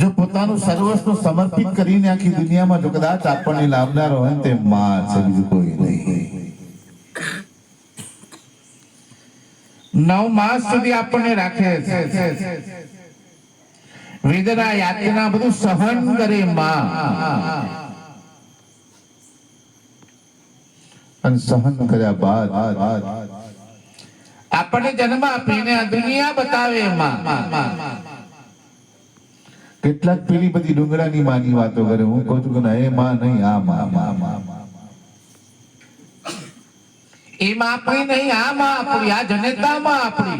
જો પોતાનું સર્વસ્વ સમર્પિત કરીને આખી દુનિયામાં જો કદાચ આપણને લાવનાર હોય તે માં છે, બીજું કોઈ નહીં. નવ માસ સુધી આપણને રાખે છે. વેદના, યાતના બધું સહન કરે માં. અને સહન કર્યા બાદ આપણને જન્મ આપીને દુનિયા બતાવે માં. કેટલાક પેલી બધી ડુંગરાની માની વાતો કરે. હું કહું છું કે ના એ માં નહીં આ માં માં માં એ માં આપણી નહીં આ માં આપણી આ જનેતા માં આપણી.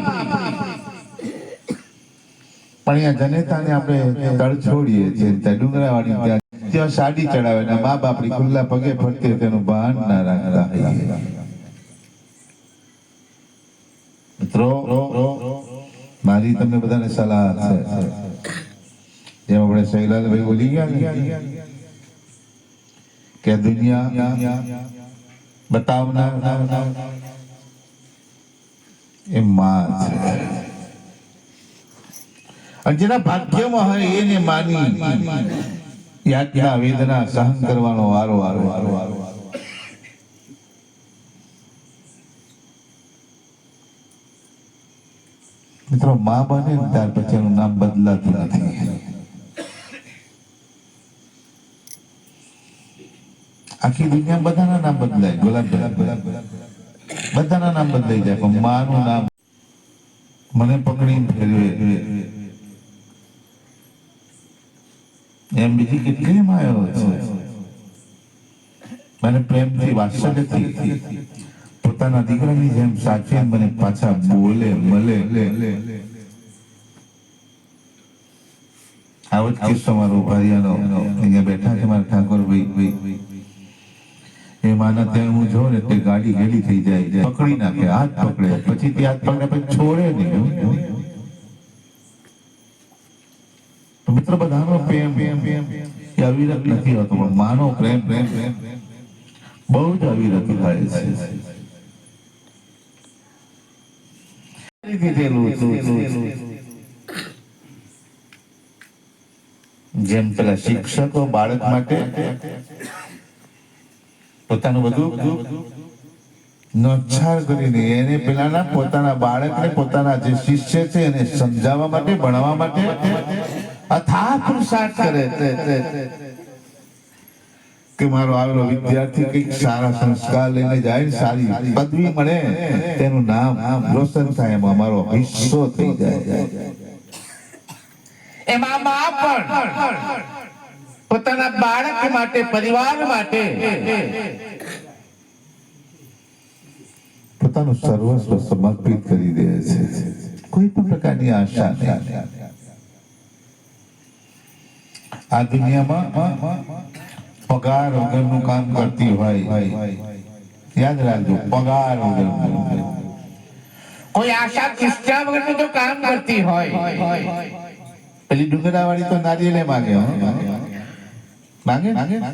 પણ અહીંયા જનેતાને આપણે તળ છોડીએ છીએ. ત્યાં ડુંગરાવાળી ત્યાં ત્યાં સાડી ચડાવે ને મા બાપડી ખુલ્લા પગે ફરતી તેનું ભાન ના રાખતા. મિત્રો મારી તમને બધાને સલાહ છે. શૈલાલભાઈ બોલી ગયા કે દુનિયા બતાવનાર એ માં અને જેના ભાગ્યમાં હોય એને માની યાતના વેદના સહન કરવાનો વારો વારો વારો વારો મિત્રો મા બને ત્યાર પછી એનું નામ બદલાતું નથી. આખી દુનિયા બધાના નામ બદલાય. ગુલાબ ગુલાબ બધાના નામ બદલાઈ જાય, પણ માનું નામ. મને પકડીને ફેરવે. એમ બીજી કેટલી માયો છે? મને પ્રેમથી, વાત્સલ્યથી, પોતાના દીકરાની જેમ સાચવીને મને પાછા બોલે, મળે. આવો જ કિસ્સો મારો અહીંયા બેઠા છે મારા ઠાકોરભાઈ. માના ત્યાં હું જોઉં ને તે ગાડી ગેલી થઈ જાય. પકડી નાખે હાથ પકડે. પછી તે હાથ પકડે પછી છોડે નહીં મિત્ર બધાનો પ્રેમ પ્રેમ પ્રેમ એ અવિરત નથી હોતો પણ માનો પ્રેમ પ્રેમ પ્રેમ બહુ જ અવિરત થાય છે. જેમ પેલા શિક્ષકો બાળક માટે પોતાનું બધું નોચ્છાર કરીને એને પેલાના પોતાના બાળકને પોતાના જે શિષ્ય છે એને સમજાવવા માટે ભણાવવા માટે અથા પુરુષાર્થ કરે. કે મારો આવેલો વિદ્યાર્થી કંઈક સારા સંસ્કાર લઈને જાય ને સારી પદવી મળે તેનું નામ રોશન થાય એમાં મારો હિસ્સો થઈ જાય એમાં પણ પોતાના બાળક માટે પરિવાર માટે. પોતાનું સર્વસ્વ સમર્પિત કરી દે છે. કોઈ પણ પ્રકારની આશા નહીં. આ દુનિયામાં પગાર વગરનું કામ કરતી હોય યાદ રાખજો પગાર વગરનું. કોઈ આશા કિસ્સા વગરનું જો કામ કરતી હોય. પેલી ડુંગરાવાળી તો નારિયેલે માગે હો. માગે? માગે.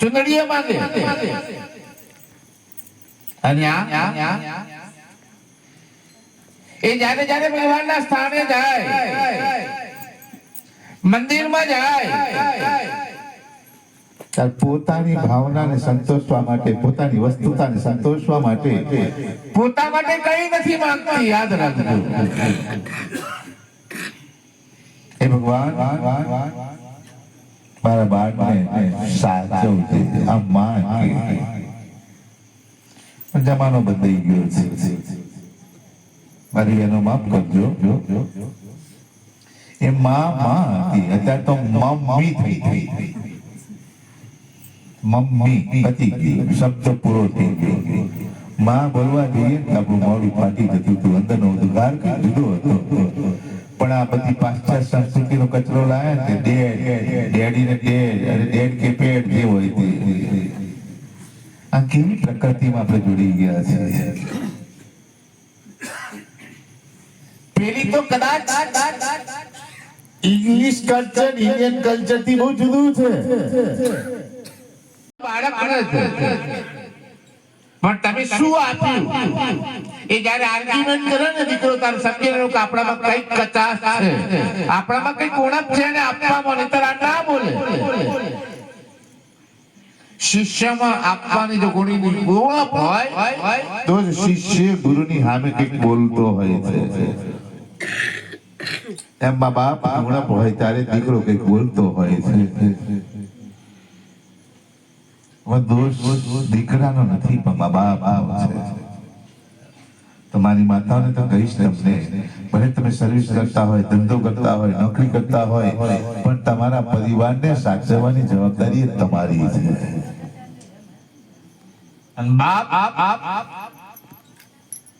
ચુંદડીએ માંગે. અને આ? એ જ્યારે ભગવાનના સ્થાને જાય, મંદિરમાં જાય પોતાની ભાવનાને સંતોષવા માટે, પોતાની વસ્તુતાને સંતોષવા માટે, પોતા માટે કઈ નથી માંગતી, યાદ રાખજો. હે ભગવાન, મારા બાળકને સાચવજે આ માં જમાનો બદલાઈ ગયો છે. મારી એનો માફ કરજો. એ માં માં હતી. અત્યારે તો મમ્મી થઈ થઈ મમ્મી પતી ગઈ. શબ્દ પૂરો થઈ ગયો. માં બોલવા જઈએ આપણું મોડું ફાટી જતું હતું. અંદરનો ઉદ્ગાર કરી દીધો હતો. પણ આ બધી પાશ્ચાત્ય સંસ્કૃતિનો કચરો લાવે ને ડેડ ડેડી ને ડેડ અને ડેડ કે પેડ જે હોય તે. આ કેવી પ્રકૃતિમાં આપણે જોડી ગયા છે પેલી તો કદાચ ઇંગ્લિશ કલ્ચર ઇન્ડિયન કલ્ચરથી બહુ જુદું છે. બાળક પણ તમે શું આપ્યું? એ જયારે આર્ગ્યુમેન્ટ કરે ને દીકરો તારે સમજી લેવું કે આપણામાં કંઈક કચાશ છે. આપણામાં કંઈક ઉણપ છે ને આપવામાં, નહીંતર આ ના બોલે. શિષ્યમાં હોય, તો શિષ્ય ગુરુની બોલતો હોય છે. એમ મા બાપ દીકરાનો નથી, પણ મા બાપ છે. તમારી માતાઓને તો કહીશ તમને ભલે તમે સર્વિસ કરતા હોય ધંધો કરતા હોય નોકરી કરતા હોય પણ તમારા પરિવારને સાચવવાની જવાબદારી તમારી છે. બાપ આપ આપ આપ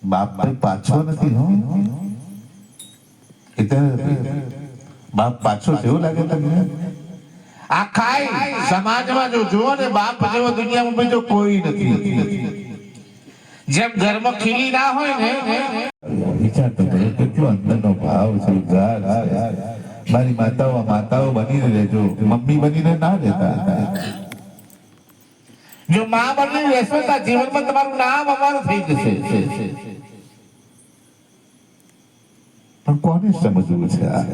બાપ પાછો નથી હો. એટલે બાપ પાછો છે લાગે તમને? આખા સમાજમાં જો જુઓ ને બાપ જેવો દુનિયામાં બીજો કોઈ નથી. જેમ ઘરમાં ખીલી ના હોય ને. વિચાર તો કરો કેટલો અંદરનો ભાવ છે ઉદ્ગાર મારી માતાઓ માતાઓ બનીને રહેજો મમ્મી બનીને ના રહેતા. જો મા બની રહેશો તો જીવનમાં તમારું નામ અમારું થઈ જશે. પણ કોને સમજવું છે આ?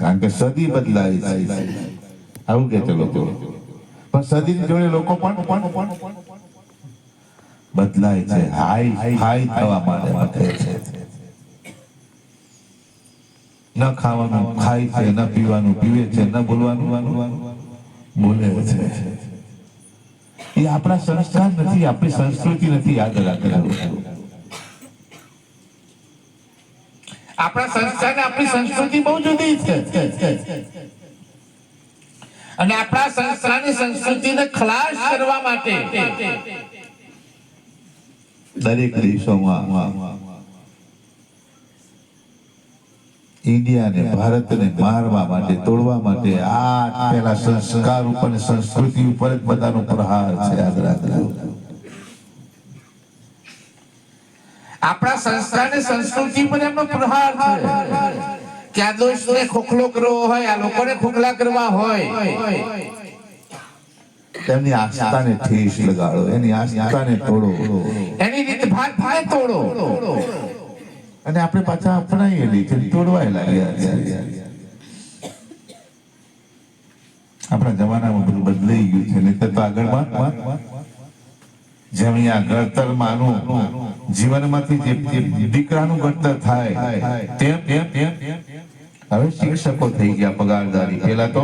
કારણ કે સદી બદલાય છે. આવું કે ચલો તો? પણ સદીની જોડે લોકો પણ પણ પણ બદલાય છે હાઈ હાઈ થવા માટે છે. ન ખાવાનું ખાય છે ન પીવાનું પીવે છે ન બોલવાનું બોલે છે. એ આપણા સંસ્કાર નથી આપણી સંસ્કૃતિ નથી યાદ રાખવાનું આપણા સંસ્કાર આપણી સંસ્કૃતિ બહુ જુદી છે. અને આપણા સંસ્કારની સંસ્કૃતિને ખલાસ કરવા માટે દરેક દેશોમાં ઇન્ડિયાને ભારતને મારવા માટે, તોડવા માટે આ પેલા સંસ્કાર ઉપર સંસ્કૃતિ ઉપર જ બધાનો પ્રહાર છે. યાદ રાખજો. આપણા સંસ્કાર ને સંસ્કૃતિ પર એમનો પ્રહાર છે. કે આ દોષને ખોખલો કરવો હોય, આ લોકોને ખોખલા કરવા હોય તેમની આસ્થાને ઠેસ લગાડો એની આસ્થાને તોડો. એની રીત ભાત ભાત તોડો. અને આપણે પાછા અપનાવીએ લીધે તોડવાય લાગ્યા આપણા જમાનામાં બધું બદલાઈ ગયું છે નહીં તો આગળમાં જેમ અહીંયા ઘડતરમાંનું જીવનમાંથી જે દીકરાનું ઘડતર થાય તેમ હવે શિક્ષકો થઈ ગયા પગારદારી. પેલા તો